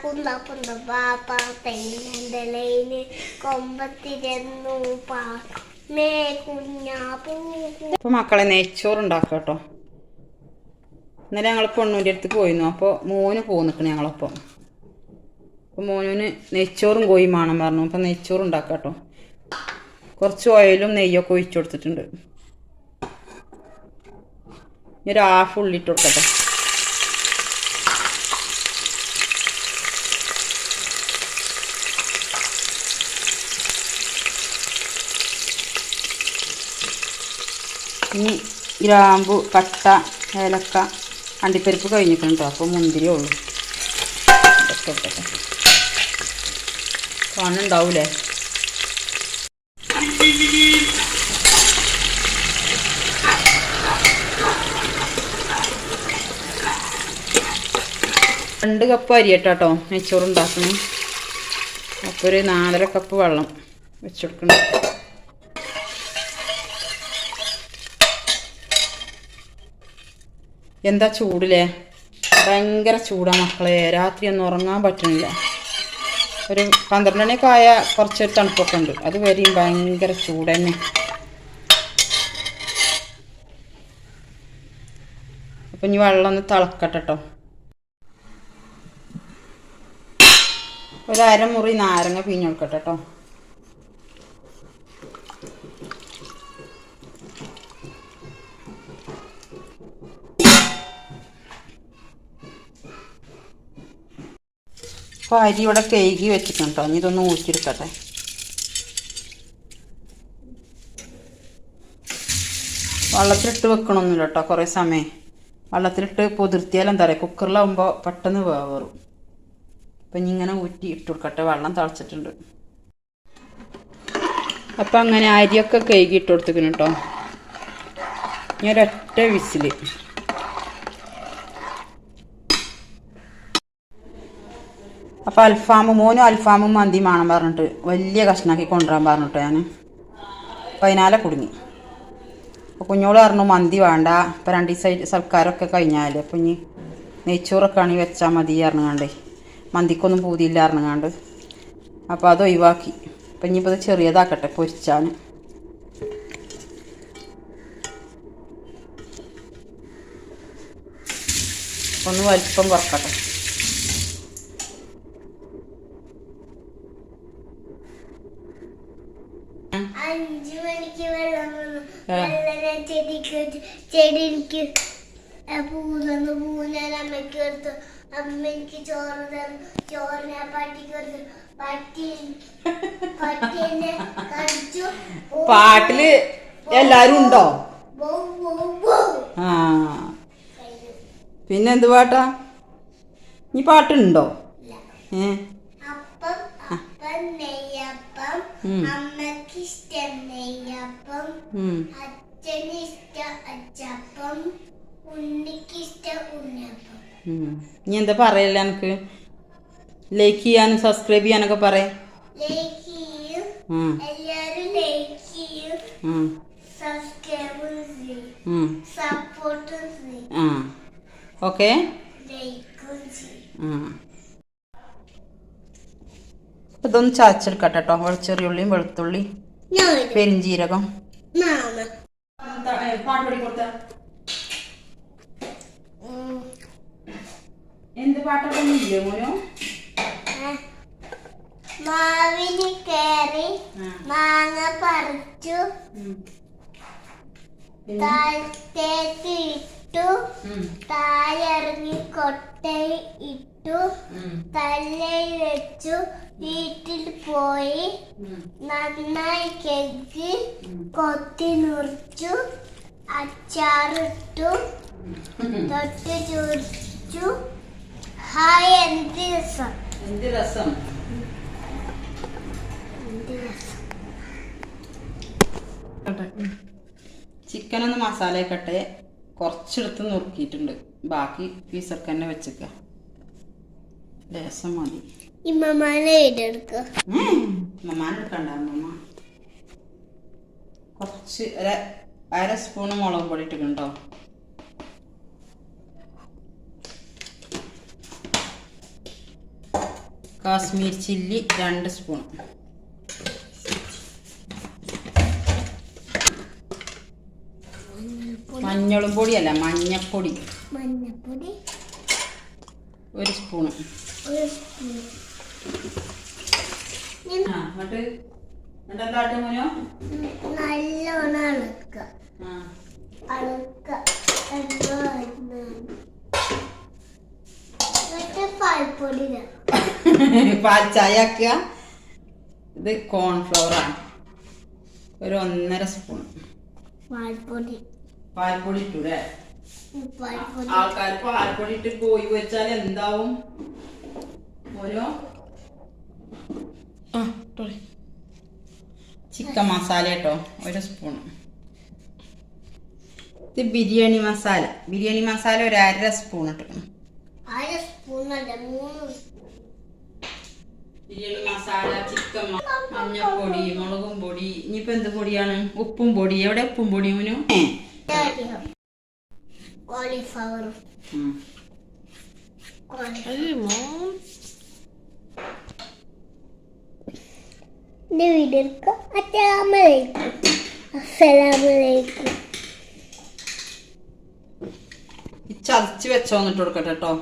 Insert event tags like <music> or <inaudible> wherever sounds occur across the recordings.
കുന്തപ്പുന്ത പാപ്പ തെങ്ങന്തലയിന് കൊമ്പത്തിരുന്നു പാമേ കുഞ്ഞാ പൂ അപ്പോൾ മക്കളെ നെയ്ച്ചോറ് ഉണ്ടാക്കാം കേട്ടോ ഇന്നലെ ഞങ്ങൾ പെണ്ണൂന്റെ അടുത്ത് പോയിരുന്നു. അപ്പോൾ മോന് പോ നിൽക്കണം ഞങ്ങളൊപ്പം. അപ്പോൾ മോനുവിന് നെയ്ച്ചോറും കോയും വേണം പറഞ്ഞു. അപ്പം നെയ്ച്ചോറ് ഉണ്ടാക്കാം കേട്ടോ കുറച്ച് ഓയിലും നെയ്യൊക്കെ ഒഴിച്ചു കൊടുത്തിട്ടുണ്ട്. ഇനി ഒരു ഹാഫ് ഉള്ളിട്ട് കൊടുക്കട്ടെ. ഇനി ഗ്രാമ്പു പട്ട ഏലക്ക അണ്ടിപ്പരിപ്പ് കഴിഞ്ഞിട്ടുണ്ട്. അപ്പോൾ മുന്തിരിയേ ഉള്ളൂ. ഇതൊക്കെ രണ്ട് കപ്പ് അരി കേട്ടോ നെയ്ച്ചോറ് ഉണ്ടാക്കണം അപ്പോൾ ഒരു നാലര കപ്പ് വെള്ളം വെച്ചെടുക്കണം. എന്താ ചൂടില്ലേ? ഭയങ്കര ചൂടാ മക്കളെ. രാത്രി ഒന്നും ഉറങ്ങാൻ പറ്റുന്നില്ല. ഒരു പന്ത്രണ്ട് മണിയൊക്കെ ആയ കുറച്ചൊരു തണുപ്പൊക്കെ ഉണ്ട്. അത് വരെയും ഭയങ്കര ചൂട് തന്നെ. അപ്പം ഇനി വെള്ളം ഒന്ന് തിളക്കട്ടെ കേട്ടോ ഒരു അരമുറി നാരങ്ങ പിഞ്ഞൊടുക്കട്ടെ കേട്ടോ അപ്പോൾ അരി ഇവിടെ കഴുകി വെച്ചിട്ടുണ്ട്. ഇനി ഇതൊന്ന് ഊറ്റിയെടുക്കട്ടെ. വെള്ളത്തിലിട്ട് വെക്കണമൊന്നുമില്ല കേട്ടോ കുറേ സമയം. വെള്ളത്തിലിട്ട് പൊതിർത്തിയാൽ എന്താ പറയുക കുക്കറിലാവുമ്പോൾ പെട്ടെന്ന് വേവറും. അപ്പം ഇനി ഇങ്ങനെ ഊറ്റി ഇട്ട് കൊടുക്കട്ടെ. വെള്ളം തിളച്ചിട്ടുണ്ട്. അപ്പം അങ്ങനെ അരിയൊക്കെ കഴുകി ഇട്ട് കൊടുത്തിക്കണം കേട്ടോ. ഇനി ഒരൊറ്റ വിസിൽ അപ്പോൾ അൽഫാമും മോനും അൽഫാമും മന്തിയും വേണം പറഞ്ഞിട്ട് വലിയ കഷ്ണാക്കി കൊണ്ടുവരാൻ പറഞ്ഞിട്ട് ഞാൻ പതിനാലെ കുടുങ്ങി. അപ്പോൾ കുഞ്ഞോട് പറഞ്ഞു മന്തി വേണ്ട. ഇപ്പോൾ രണ്ട് സൈഡ് സൽക്കാരമൊക്കെ കഴിഞ്ഞാലേ അപ്പോൾ ഇനി നെയ്ച്ചോറൊക്കെ ആണെങ്കിൽ വെച്ചാൽ മതി അറിഞ്ഞാണ്ടേ മന്തിക്കൊന്നും പൂതിയില്ല അറിഞ്ഞാണ്ട് അപ്പൊ അത് ഒഴിവാക്കി. അപ്പം ഇനിയിപ്പോൾ ഇത് ചെറിയതാക്കട്ടെ പൊരിച്ചാൽ ഒന്ന് വലിപ്പം കുറക്കട്ടെ. അഞ്ചു മണിക്ക് വെള്ളം വന്നു വെള്ളം ചെടിക്ക് ചെടി എനിക്ക് പൂന്നു പൂന്നാൻ അമ്മയ്ക്ക് എടുത്തു അമ്മ എനിക്ക് ചോറ് തന്നു. ചോറിനെ പട്ടിക്ക് എടുത്തു പട്ടി പട്ടി എന്നെ കടിച്ചു. പാട്ടിൽ എല്ലാരും ഉണ്ടോ. ആ. പിന്നെ എന്ത് പാട്ടാ? ഈ പാട്ടുണ്ടോ. ഏ? അപ്പം അപ്പം നെയ്യപ്പം ഉം. അച്ഛന് ഇഷ്ടം അച്ചപ്പം ഉണ്ണിക്ക് ഇഷ്ടം ഉണ്ണിയപ്പം എന്താ പറയല്ല എനിക്ക് ലൈക്ക് ചെയ്യാനും സബ്സ്ക്രൈബ് ചെയ്യാനൊക്കെ പറയേ. ലൈക്ക് ചെയ്യും. ഉം. എല്ലാരും ലൈക്ക് ചെയ്യും. ഉം. സബ്സ്ക്രൈബ് ചെയ്യും. ഉം. സപ്പോർട്ടും ചെയ്യും. ആ ഓക്കെ ലൈക്കും ചെയ്യും. ആ ഇതൊന്ന് ചതച്ചെടുക്കട്ടെ കേട്ടോ വെളിച്ചെറിയുള്ളിയും വെളുത്തുള്ളി. പെരിഞ്ചീരകം. എന്ത് പാട്ടൊക്കെ മോനോ. മാവിന് കയറി മാങ്ങ പറിച്ചു. താഴത്തേക്ക് ഇട്ടു. താഴെറങ്ങി കൊട്ടയിൽ ഇട്ടു. തല്ലയിൽ വെച്ചു. വീട്ടിൽ പോയി. നന്നായി കെഞ്ചി കൊത്തി നുറിച്ചു അച്ചാറിട്ടു. തൊട്ട് ചോദിച്ചു ഹായ് എന്ത് രസം? എന്ത് രസം? ചിക്കനൊന്ന് മസാല മസാലയൊക്കെ കുറച്ചെടുത്ത് നുറുക്കിയിട്ടുണ്ട്. ബാക്കി പീസൊക്കെ തന്നെ വെച്ചേക്ക. ലേസം മതി. എടുക്കണ്ട കുറച്ച് ഒരു അര സ്പൂണ് മുളക് പൊടി ഇട്ടിട്ടുണ്ടോ കാശ്മീർ ചില്ലി രണ്ട് സ്പൂൺ. മഞ്ഞളും പൊടിയല്ല മഞ്ഞപ്പൊടി. മഞ്ഞപ്പൊടി. ഒരു സ്പൂണ്. നല്ലോണം അളക്കുക. ആ. അളക്കുക. എന്തോ ആയിരുന്നു. എന്നിട്ട് പാൽപ്പൊടി ഇടാം. പാൽ ചായ ആക്കുക ഇത് ഒരു ഒന്നര സ്പൂൺ പാൽപ്പൊടി. പാൽപ്പൊടി ഇട്ടൂടെ പാൽപ്പൊടി. ആൾക്കാർ പാൽപ്പൊടി ഇട്ട് കോഴി വെച്ചാൽ എന്താവും? ഓരോ. ചിക്കൻ മസാല കേട്ടോ ഒരു സ്പൂൺ ഇത് ബിരിയാണി മസാല. ബിരിയാണി മസാല ഒരു അര സ്പൂൺ ഇട്ടു. അര സ്പൂണല്ല മൂന്ന് ബിരിയാണി മസാല ചിക്കൻ മഞ്ഞപ്പൊടി മുളകും പൊടി ഇനിയിപ്പോ എന്ത് പൊടിയാണ്? ഉപ്പും പൊടി. എവിടെ ഉപ്പും പൊടി മുനു? എടുക്കാം അസ്സലാമലൈക്കും. അസ്സലാമലൈക്കും. ചതച്ച് വെച്ചോന്നിട്ട് കൊടുക്കട്ടെ കേട്ടോ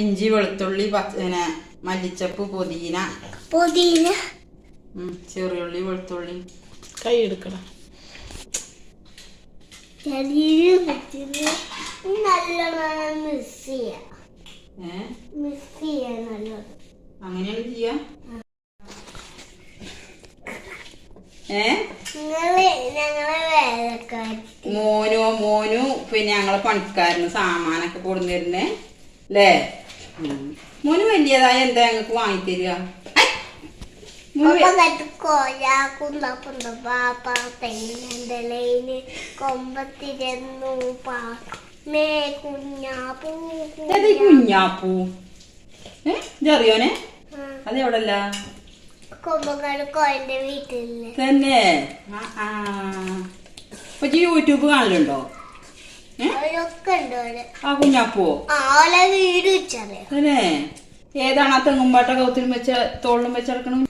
ഇഞ്ചി വെളുത്തുള്ളി പിന്നെ മല്ലിച്ചപ്പ് പുതിന. പുതിന. ചെറിയുള്ളി വെളുത്തുള്ളി. കൈ എടുക്കടാ. ചെറിയ കുട്ടിന് നല്ലോണം മിസ് ചെയ്യാം. മിസ് ചെയ്യാൻ നല്ലോണം അങ്ങനെയാണ് ചെയ്യാ? ഏ? നിങ്ങൾ ഞങ്ങളെ വേലക്കാരി മോനു മോനു പിന്നെ ഞങ്ങളെ പണിക്കാരന് സാമാനൊക്കെ കൊടുന്നിരുന്നേ. അല്ലേ മോനു വലിയതായ എന്താ ഞങ്ങൾക്ക് വാങ്ങിത്തരിക? കൊമ്പകത്ത് പാപ്പ തെങ്ങിന്റെ കൊമ്പത്തിരുന്നു പാ കുഞ്ഞാപ്പൂ കുഞ്ഞാപ്പൂ ഇതറിയോനെ അത് എവിടല്ല കൊമ്പക്കാട് വീട്ടിൽ തന്നെ ഇജ്ജ് യൂട്യൂബ് കാണലുണ്ടോ ആ കുഞ്ഞാപ്പോ വീട് വെച്ചറിയാം തന്നെ ഏതാണ് ആ തെങ്ങുംപാട്ട കൗത്തിലും വെച്ച തോളിലും വെച്ചെടുക്കണം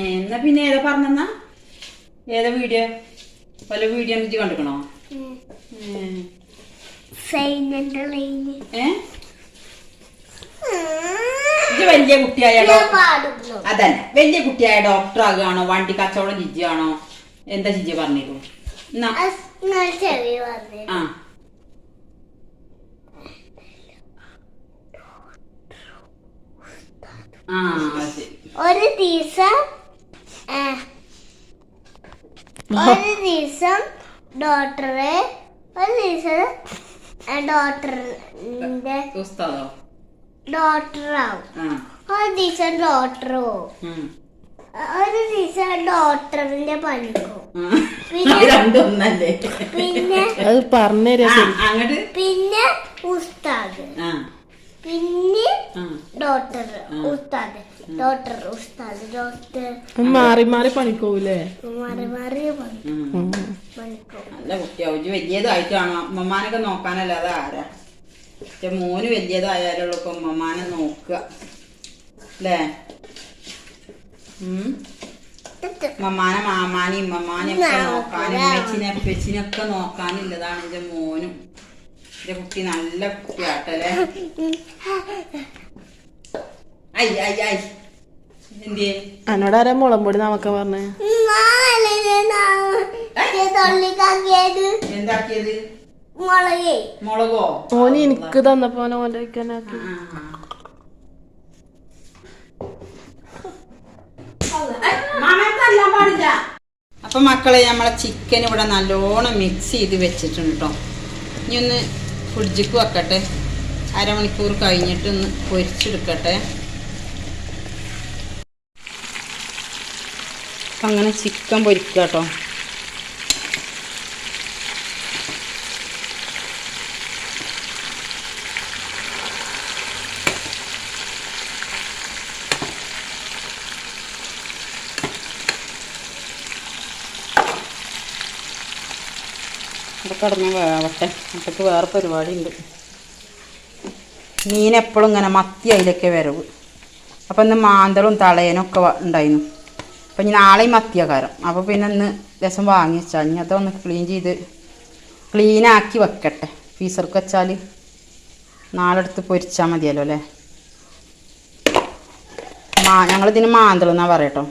എന്നാ പിന്നെ ഏതാ പറഞ്ഞെന്നാ? ഏതാ വീഡിയോ പല വീഡിയോ ഇജ്ജ് കണ്ടിക്കണോ? വലിയ കുട്ടിയായോ? അതന്നെ. അതല്ല വലിയ കുട്ടിയായ ഡോക്ടർ ആകുകയാണോ? വണ്ടി കച്ചവടം ജിജിയാണോ എന്താ ജിജി പറഞ്ഞിരുന്നു? ആ. ഒരു ദിവസം ഒരു ദിവസം ഡോക്ടറെ ഒരു ദിവസം ഡോക്ടറിന്റെ ഉസ്താദോ? ഡോക്ടറാവും ഒരു ദിവസം ഡോക്ടർ പോവും ഒരു ദിവസം ഡോക്ടറിന്റെ പണിക്കും. പിന്നെ അത് പറഞ്ഞുതരാ അങ്ങട്? പിന്നെ ഉസ്താദ്. ആ. പിന്നെ ഡോക്ടർ. ഉസ്താദ്. ഡോക്ടർ ഉസ്താദ് ഡോക്ടർ മാറി മാറി പണിക്കോവില്ലേ മാറി മാറി നല്ല കുട്ടിയാവും വലിയതായിട്ടാണ് അമ്മമാനൊക്കെ നോക്കാനല്ലാതെ ആരാ? പക്ഷെ മോന് വലിയതായാലുള്ള ഇപ്പൊ അമ്മമാനെ നോക്കുക. അല്ലേ? ഉം. മമ്മാനെ മാമാനെയും മമ്മാനെയൊക്കെ നോക്കാനും അച്ഛനെ അപ്പച്ചിനൊക്കെ നോക്കാനുള്ളതാണ് എന്റെ മോനും. എന്റെ കുട്ടി നല്ല കുട്ടിയാട്ടല്ലേ? <laughs> I I I. എന്നോട് ആരാ മുളമ്പൊടി നമുക്ക് പറഞ്ഞേ? മുളകേ. ഓന് എനിക്ക് തന്നപ്പോ ഓന്റെ വയ്ക്കാനാക്കി അപ്പൊ മക്കളെ നമ്മളെ ചിക്കൻ ഇവിടെ നല്ലോണം മിക്സ് ചെയ്ത് വെച്ചിട്ടുണ്ട് കേട്ടോ ഇനി ഒന്ന് ഫ്രിഡ്ജിക്ക് വെക്കട്ടെ. അരമണിക്കൂർ കഴിഞ്ഞിട്ട് ഒന്ന് പൊരിച്ചെടുക്കട്ടെ. അങ്ങനെ ചിക്കൻ പൊരിക്കുക കേട്ടോ കിടന്ന് വേവട്ടെ അപ്പോഴേക്ക് വേറെ പരിപാടി ഉണ്ട് മീൻ എപ്പോഴും ഇങ്ങനെ മത്തി അതിലൊക്കെ വരവ്. അപ്പം ഇന്ന് മാന്തളും തളയനും ഒക്കെ ഉണ്ടായിരുന്നു അപ്പം ഇനി നാളെയും മത്തിയകാരം അപ്പോൾ പിന്നെ ഇന്ന് രസം വാങ്ങി വെച്ചാൽ ഇനി അതൊന്ന് ക്ലീൻ ചെയ്ത് ക്ലീനാക്കി വെക്കട്ടെ. ഫീസർക്ക് വെച്ചാൽ നാളെടുത്ത് പൊരിച്ചാൽ മതിയല്ലോ അല്ലേ? മാ ഞങ്ങളിതിന് മാന്തളം എന്നാ പറയട്ടോ.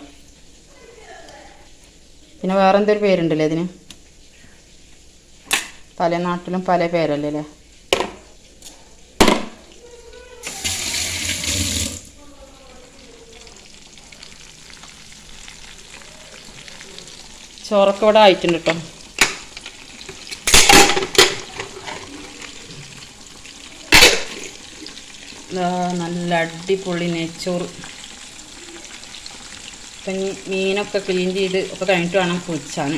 പിന്നെ വേറെ എന്തൊരു പേരുണ്ടല്ലേ ഇതിന്? പല നാട്ടിലും പല പേരല്ലേ ചോറൊക്കെ ഇവിടെ ആയിട്ടുണ്ട് കേട്ടോ നല്ല അടിപൊളി നെയ്ച്ചോറ്. അപ്പം മീനൊക്കെ ക്ലീൻ ചെയ്ത് ഒക്കെ കഴിഞ്ഞിട്ട് വേണം പൊരിച്ചാൻ